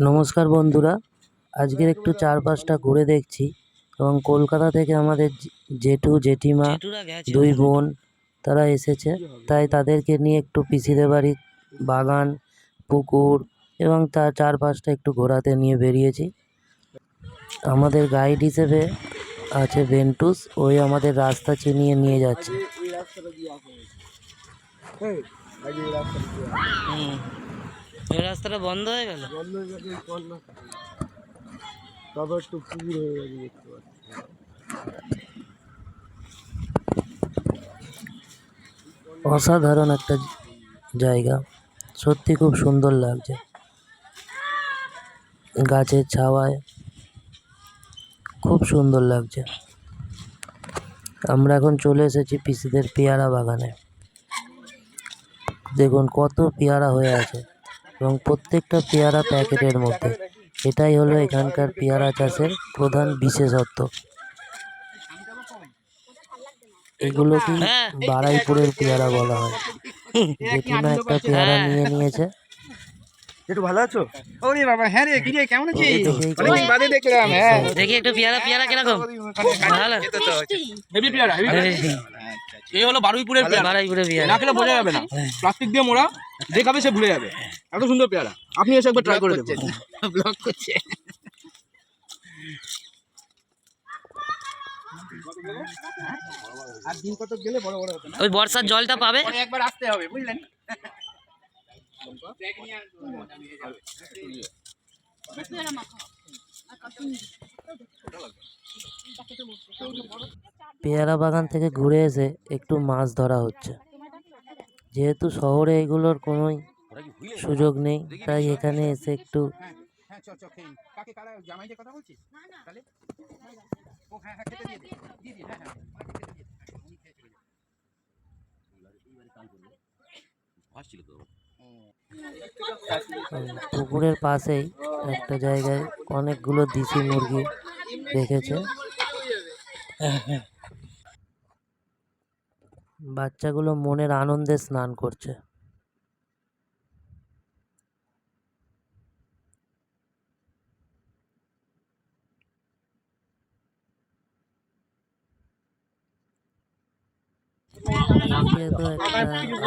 নমস্কার বন্ধুরা আজকের একটু চারপাশটা ঘুরে দেখছি এবং কলকাতা থেকে আমাদের জেঠু জেঠিমা দুই বোন তারা এসেছে। তাই তাদেরকে নিয়ে একটু পিসিদের বাড়ির বাগান পুকুর এবং তার চারপাশটা একটু ঘোরাতে নিয়ে বেরিয়েছি। আমাদের গাইড হিসেবে আছে বেন্টুস ওই আমাদের রাস্তা চিনিয়ে নিয়ে যাচ্ছে। এই রাস্তাটা এই বন্ধ হয়ে গেল? বন্ধ হয়ে গেছে তবে একটু পুকুর হয়ে গেছে দেখতে পাচ্ছি। অসাধারণ একটা জায়গা। সত্যি খুব সুন্দর লাগছে। গাছের ছাওয়ায় খুব সুন্দর লাগছে। আমরা এখন চলে এসেছি পিসিদের পেয়ারা বাগানে। দেখুন কত পেয়ারা হয়ে আছে এবং প্রত্যেকটা পেয়ারা প্যাকেটের মধ্যে। এটাই হলো এখানকার পেয়ারা চাষের প্রধান বিশেষত্ব। এগুলোকে বারাইপুরের পেয়ারা বলা হয়। জেঠিমা একটা পেয়ারা নিয়ে নিয়েছে। একটু ভালো আছো? ওরে বাবা হ্যাঁ রে কি রে কেমন আছিস? অনেকদিন বাদে দেখলাম হ্যাঁ। দেখি একটু পেয়ারা পেয়ারা কীরকম? ভালো। হেভি পেয়ারা হেভি এই হলো বারুইপুরের পেয়ারা। বারাইপুরের পেয়ারা। না খেলে বোঝা যাবে না। প্লাস্টিক দিয়ে মোড়া দেখাবে সে ভুলে যাবে। এত সুন্দর পেয়ারা। আপনি এসে একবার ট্রাই করে দেখুন। ব্লক করছে। আর দিন কত গেলে বড় বড় হতো না? ওই বর্ষার জলটা পাবে? একবার আসতে হবে বুঝলেন? পেয়ারা বাগান থেকে ঘুরে এসে একটু মাছ ধরা হচ্ছে। যেহেতু শহরে এগুলোর কোনোই সুযোগ নেই তাই এখানে এসে একটু হ্যাঁ ও হ্যাঁ হ্যাঁ খেতে দিয়ে দিয়ে হ্যাঁ হ্যাঁ খেতে দিয়ে উনি খেয়ে চলে যাবে। পুকুরের পাশেই একটা জায়গায় অনেকগুলো দেশি মুরগি রেখেছে। বাচ্চাগুলো মনের আনন্দে স্নান করছে।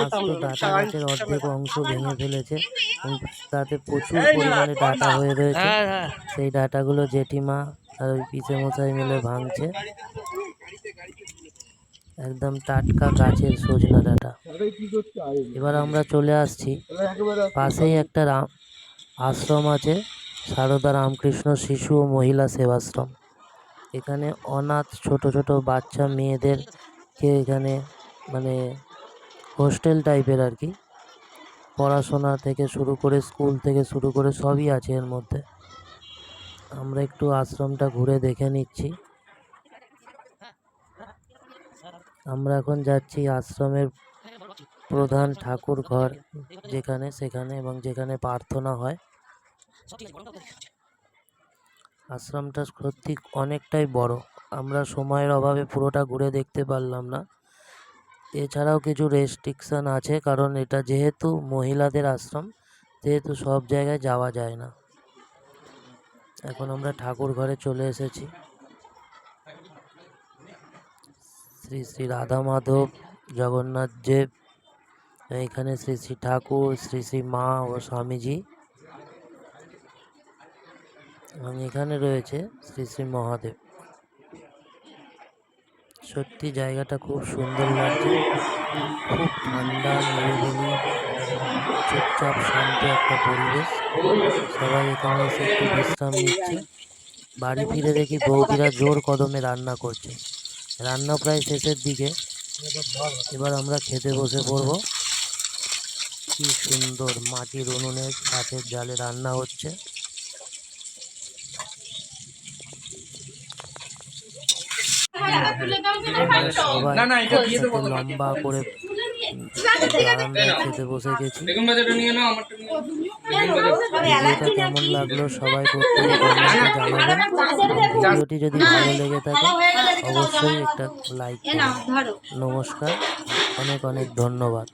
আস্ত ডাটা গাছের অর্ধেক অংশ ভেঙে ফেলেছে। তাতে প্রচুর পরিমাণে ডাটা হয়ে রয়েছে। সেই ডাটাগুলো জেঠিমা আর ওই পিসে মশাই মিলে ভাঙছে। একদম টাটকা গাছের সজনা ডাটা। এবার আমরা চলে আসছি। পাশেই একটা রাম আশ্রম আছে সারদা রামকৃষ্ণ শিশু ও মহিলা সেবাশ্রম। এখানে অনাথ ছোট ছোট বাচ্চা মেয়েদেরকে এখানে মানে হোস্টেল টাইপের আর কি। পড়াশোনা থেকে শুরু করে স্কুল থেকে শুরু করে সবই আছে এর মধ্যে। আমরা একটু আশ্রমটা ঘুরে দেখে নিচ্ছি। আমরা এখন যাচ্ছি আশ্রমের প্রধান ঠাকুর ঘর, যেখানে, সেখানে এবং যেখানে প্রার্থনা হয়। আশ্রমটা সত্যি অনেকটাই বড়। আমরা সময়ের অভাবে পুরোটা ঘুরে দেখতে পারলাম না। এছাড়াও কিছু রেস্ট্রিকশন আছে, কারণ এটা যেহেতু মহিলাদের আশ্রম যেহেতু সব জায়গায় যাওয়া যায় না। এখন আমরা ঠাকুর ঘরে চলে এসেছি। শ্রী শ্রী রাধা মাধব, জগন্নাথ দেব, এখানে শ্রী শ্রী ঠাকুর, শ্রী শ্রী মা ও স্বামীজি। এবং এখানে রয়েছে শ্রী শ্রী মহাদেব। সত্যি জায়গাটা খুব সুন্দর লাগছে। খুব ঠান্ডা নিরিবিলি চুপচাপ শান্ত একটা পরিবেশ। সবাই এখানে এসে একটু বিশ্রাম নিচ্ছে। বাড়ি ফিরে দেখি বৌদিরা জোর কদমে রান্না করছে। রান্না প্রায় শেষের দিকে। এবার আমরা খেতে বসে পড়ব। কি সুন্দর মাটির উনুনে কাঠের জালে রান্না হচ্ছে সবাই না, না, এটা দিয়ে একসাথে লম্বা করে খেতে বসে গেছি। ভিডিওটা কেমন লাগল সবাই করতে জানাবেন ভিডিওটি যদি ভালো লেগে থাকে অবশ্যই একটা লাইক নমস্কার অনেক অনেক ধন্যবাদ।